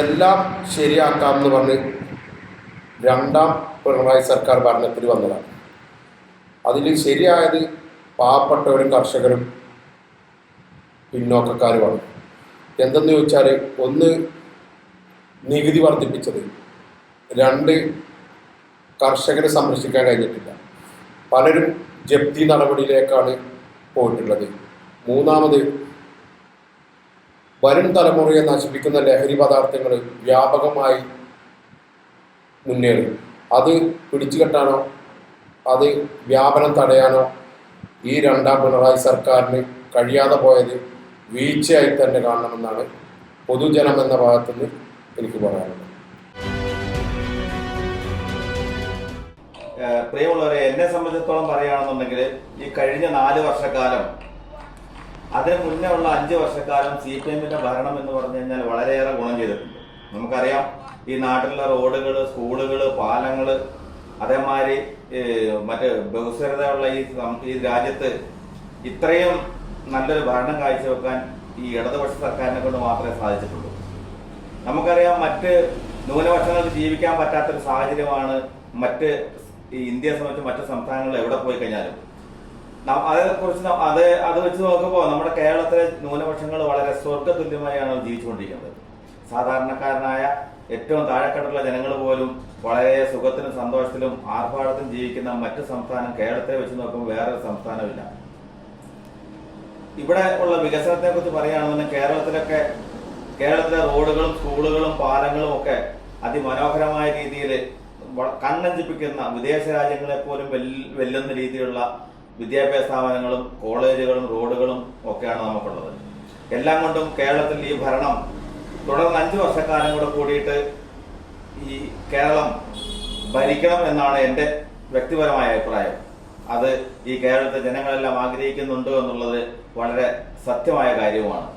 എല്ലാം ശരിയാക്കാം എന്ന് പറഞ്ഞ് രണ്ടാം പിണറായി സർക്കാർ ഭരണത്തിൽ വന്നതാണ്. അതിൽ ശരിയായത് പാവപ്പെട്ടവരും കർഷകരും പിന്നോക്കക്കാരുമാണ്. എന്തെന്ന് ചോദിച്ചാൽ ഒന്ന് നികുതി വർദ്ധിപ്പിച്ചത് രണ്ട് കർഷകരെ സംരക്ഷിക്കാൻ കഴിഞ്ഞിട്ടില്ല. പലരും ജപ്തി നടപടിയിലേക്കാണ് പോയിട്ടുള്ളത്. മൂന്നാമത് വരും തലമുറയെ നശിപ്പിക്കുന്ന ലഹരി പദാർത്ഥങ്ങൾ വ്യാപകമായി മുന്നേറി. അത് പിടിച്ചുകെട്ടാനോ അത് വ്യാപനം തടയാനോ ഈ രണ്ടാം പിണറായി സർക്കാരിന് കഴിയാതെ പോയത് വീഴ്ചയായി തന്നെ കാണണമെന്നാണ് പൊതുജനം എന്ന ഭാഗത്തുനിന്ന് എനിക്ക് പറയാനുള്ളത്. പ്രിയമുള്ളവരെ എന്നെ സംബന്ധിച്ചിടത്തോളം പറയുകയാണെന്നുണ്ടെങ്കിൽ ഈ കഴിഞ്ഞ നാല് വർഷക്കാലം അതിന് മുന്നേ ഉള്ള അഞ്ച് വർഷക്കാലം സി പി എമ്മിന്റെ ഭരണം എന്ന് പറഞ്ഞു കഴിഞ്ഞാൽ വളരെയേറെ ഗുണം ചെയ്തിട്ടുണ്ട്. നമുക്കറിയാം ഈ നാട്ടിലുള്ള റോഡുകൾ സ്കൂളുകൾ പാലങ്ങൾ അതേമാതിരി മറ്റ് ബഹുസ്വരതയുള്ള ഈ ഈ രാജ്യത്ത് ഇത്രയും നല്ലൊരു ഭരണം കാഴ്ചവെക്കാൻ ഈ ഇടതുപക്ഷ സർക്കാരിനെ കൊണ്ട് മാത്രമേ സാധിച്ചിട്ടുള്ളൂ. നമുക്കറിയാം മറ്റ് ന്യൂനപക്ഷങ്ങൾക്ക് ജീവിക്കാൻ പറ്റാത്തൊരു സാഹചര്യമാണ് മറ്റ് ഇന്ത്യയെ സംബന്ധിച്ച് മറ്റ് സംസ്ഥാനങ്ങളിൽ എവിടെ പോയി കഴിഞ്ഞാലും. അതേക്കുറിച്ച് ന- അത് അത് വെച്ച് നോക്കുമ്പോൾ നമ്മുടെ കേരളത്തിലെ ന്യൂനപക്ഷങ്ങൾ വളരെ സ്വർഗതുല്യമായാണ് ജീവിച്ചുകൊണ്ടിരിക്കുന്നത്. സാധാരണക്കാരനായ ഏറ്റവും താഴെക്കടലുള്ള ജനങ്ങൾ പോലും വളരെ സുഖത്തിനും സന്തോഷത്തിലും ആർഭാടത്തിലും ജീവിക്കുന്ന മറ്റു സംസ്ഥാനം കേരളത്തെ വെച്ച് നോക്കുമ്പോൾ വേറൊരു സംസ്ഥാനമില്ല ഇവിടെ ഉള്ള വികസനത്തെ കുറിച്ച് പറയുകയാണെന്നുണ്ടെങ്കിൽ കേരളത്തിലൊക്കെ കേരളത്തിലെ റോഡുകളും സ്കൂളുകളും പാലങ്ങളും ഒക്കെ അതിമനോഹരമായ രീതിയിൽ കണ്ണഞ്ചിപ്പിക്കുന്ന വിദേശ രാജ്യങ്ങളെ പോലും വെല്ലുന്ന രീതിയിലുള്ള വിദ്യാഭ്യാസ സ്ഥാപനങ്ങളും കോളേജുകളും റോഡുകളും ഒക്കെയാണ് നമുക്കുള്ളത്. എല്ലാം കൊണ്ടും കേരളത്തിൽ ഈ ഭരണം തുടർന്ന് അഞ്ചു വർഷക്കാലം കൂടെ കൂടിയിട്ട് ഈ കേരളം ഭരിക്കണം എന്നാണ് എന്റെ വ്യക്തിപരമായ അഭിപ്രായം. അത് ഈ കേരളത്തെ ജനങ്ങളെല്ലാം ആഗ്രഹിക്കുന്നുണ്ട് എന്നുള്ളത് വളരെ സത്യമായ കാര്യവുമാണ്.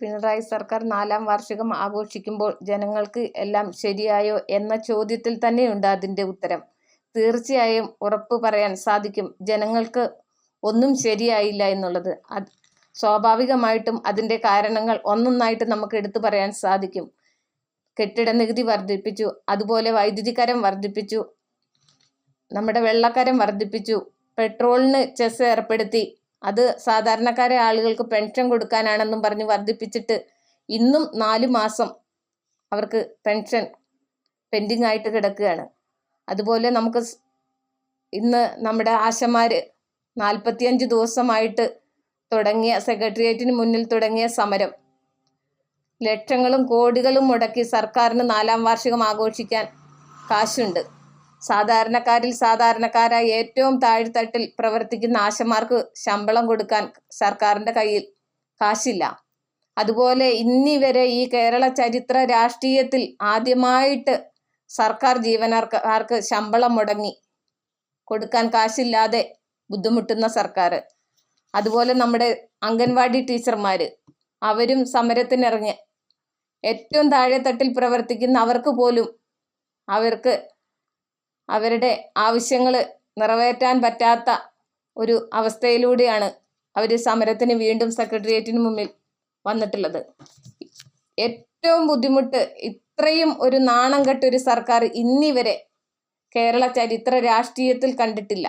പിണറായി സർക്കാർ നാലാം വാർഷികം ആഘോഷിക്കുമ്പോൾ ജനങ്ങൾക്ക് എല്ലാം ശരിയായോ എന്ന ചോദ്യത്തിൽ തന്നെയുണ്ട് അതിന്റെ ഉത്തരം. തീർച്ചയായും ഉറപ്പ് പറയാൻ സാധിക്കും. ജനങ്ങൾക്ക് ഒന്നും ശരിയായില്ല എന്നുള്ളത്. അത് സ്വാഭാവികമായിട്ടും അതിന്റെ കാരണങ്ങൾ ഒന്നൊന്നായിട്ട് നമുക്ക് എടുത്തു പറയാൻ സാധിക്കും. കെട്ടിട നികുതി വർദ്ധിപ്പിച്ചു അതുപോലെ വൈദ്യുതിക്കരം വർദ്ധിപ്പിച്ചു നമ്മുടെ വെള്ളക്കരം വർദ്ധിപ്പിച്ചു പെട്രോളിന് ചെസ് ഏർപ്പെടുത്തി അത് സാധാരണക്കാരെ ആളുകൾക്ക് പെൻഷൻ കൊടുക്കാനാണെന്നും പറഞ്ഞ് വർദ്ധിപ്പിച്ചിട്ട് ഇന്നും നാല് മാസം അവർക്ക് പെൻഷൻ പെൻഡിങ് ആയിട്ട് കിടക്കുകയാണ്. അതുപോലെ നമുക്ക് ഇന്ന് നമ്മുടെ ആശമാർ നാൽപ്പത്തിയഞ്ച് ദിവസമായിട്ട് തുടങ്ങിയ സെക്രട്ടേറിയറ്റിന് മുന്നിൽ തുടങ്ങിയ സമരം. ലക്ഷങ്ങളും കോടികളും മുടക്കി സർക്കാരിന് നാലാം വാർഷികം ആഘോഷിക്കാൻ കാശുണ്ട്. സാധാരണക്കാരിൽ സാധാരണക്കാരായ ഏറ്റവും താഴ്ത്തട്ടിൽ പ്രവർത്തിക്കുന്ന ആശമാർക്ക് ശമ്പളം കൊടുക്കാൻ സർക്കാരിന്റെ കയ്യിൽ കാശില്ല. അതുപോലെ ഇന്നിവരെ ഈ കേരള ചരിത്ര രാഷ്ട്രീയത്തിൽ ആദ്യമായിട്ട് സർക്കാർ ജീവനക്കാർക്ക് ശമ്പളം മുടങ്ങി കൊടുക്കാൻ കാശില്ലാതെ ബുദ്ധിമുട്ടുന്ന സർക്കാർ. അതുപോലെ നമ്മുടെ അംഗൻവാടി ടീച്ചർമാർ അവരും സമരത്തിനിറങ്ങി. ഏറ്റവും താഴെത്തട്ടിൽ പ്രവർത്തിക്കുന്ന അവർക്ക് പോലും അവർക്ക് അവരുടെ ആവശ്യങ്ങൾ നിറവേറ്റാൻ പറ്റാത്ത ഒരു അവസ്ഥയിലൂടെയാണ് അവർ സമരത്തിന് വീണ്ടും സെക്രട്ടേറിയറ്റിന് മുമ്പിൽ വന്നിട്ടുള്ളത്. ഏറ്റവും ബുദ്ധിമുട്ട് ഇത്രയും ഒരു നാണം കെട്ടൊരു സർക്കാർ ഇന്നിവരെ കേരള ചരിത്ര രാഷ്ട്രീയത്തിൽ കണ്ടിട്ടില്ല.